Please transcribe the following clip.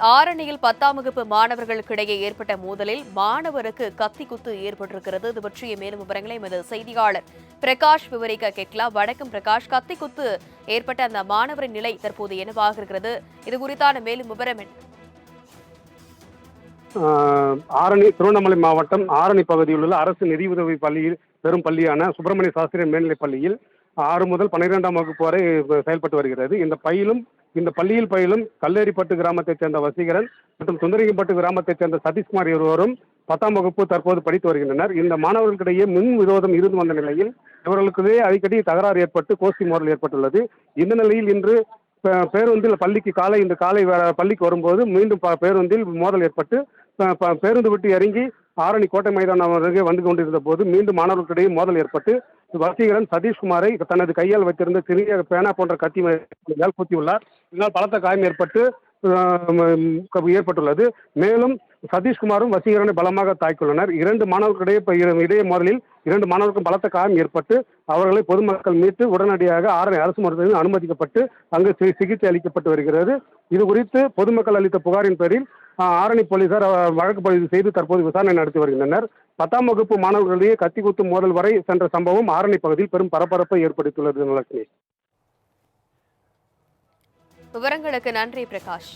ஆரணியில் பத்தாம் வகுப்பு மாணவர்களுக்கிடையே ஏற்பட்ட மோதலில் மாணவருக்கு கத்தி குத்து ஏற்பட்டிருக்கிறது. இது பற்றிய மேலும் விவரங்களை எமது செய்தியாளர் பிரகாஷ் விவரிக்க கேட்கலாம். வணக்கம் பிரகாஷ். கத்தி குத்து ஏற்பட்ட அந்த மாணவரின் நிலை தற்போது என்னவாக இருக்கிறது? இது குறித்தான மேலும் விவரம் ஆஹ் ஆரணி திருவண்ணாமலை மாவட்டம் ஆரணி பகுதியில் உள்ள அரசு நிதியுதவி பள்ளியில் பெரும் பள்ளியான சுப்பிரமணிய சாஸ்திரி மேல்நிலைப் பள்ளியில் ஆறு முதல் பன்னிரெண்டாம் வகுப்பு வரை செயல்பட்டு வருகிறது. இந்த பயிலும் இந்த பள்ளியில் பயிலும் கல்லேரிப்பட்டு கிராமத்தைச் சேர்ந்த வசீகரன் மற்றும் சுந்தரிகம்பட்டு கிராமத்தைச் சேர்ந்த சதீஷ்குமார் இருவரும் பத்தாம் வகுப்பு தற்போது படித்து வருகின்றனர். இந்த மாணவர்களுக்கிடையே மின் விரோதம் இருந்து வந்த நிலையில் இவர்களுக்குவே அடிக்கடி தகராறு ஏற்பட்டு கோஷ்டி மோதல் ஏற்பட்டுள்ளது. இந்த நிலையில் இன்று பேருந்தில் பள்ளிக்கு காலை இந்த காலை பள்ளிக்கு வரும்போது மீண்டும் ப- பேருந்தில் மோதல் ஏற்பட்டு பேருந்து விட்டு இறங்கி ஆரணி கோட்டை மைதானம் அருகே வந்து கொண்டிருந்த போது மீண்டும் மாணவர்களிடையே மோதல் ஏற்பட்டு வசீகரன் சதீஷ்குமாரை தனது கையால் வைத்திருந்த சிறிய பேனா போன்ற கத்தி மேல் குத்தியுள்ளார். இதனால் பலத்த காயம் ஏற்பட்டு ஏற்பட்டுள்ளது. மேலும் சதீஷ்குமாரும் வசீகரனை பலமாக தாக்கியுள்ளனர். இரண்டு மாணவர்களிடையே இடையே மோதலில் இரண்டு மாணவர்களுக்கும் பலத்த காயம் ஏற்பட்டு அவர்களை பொதுமக்கள் மீட்டு உடனடியாக ஆரணி அரசு மருத்துவமனையில் அனுமதிக்கப்பட்டு அங்கு சிகிச்சை அளிக்கப்பட்டு வருகிறது. இது குறித்து பொதுமக்கள் அளித்த புகாரின் பேரில் ஆரணி போலீசார் வழக்கு பதிவு செய்து தற்போது விசாரணை நடத்தி வருகின்றனர். பத்தாம் வகுப்பு மாணவர்களிடையே கத்தி குத்து மோதல் வரை சென்ற சம்பவம் ஆரணி பகுதியில் பெரும் பரபரப்பை ஏற்படுத்தியுள்ளது லட்சுமி. விவரங்களுக்கு நன்றி பிரகாஷ்.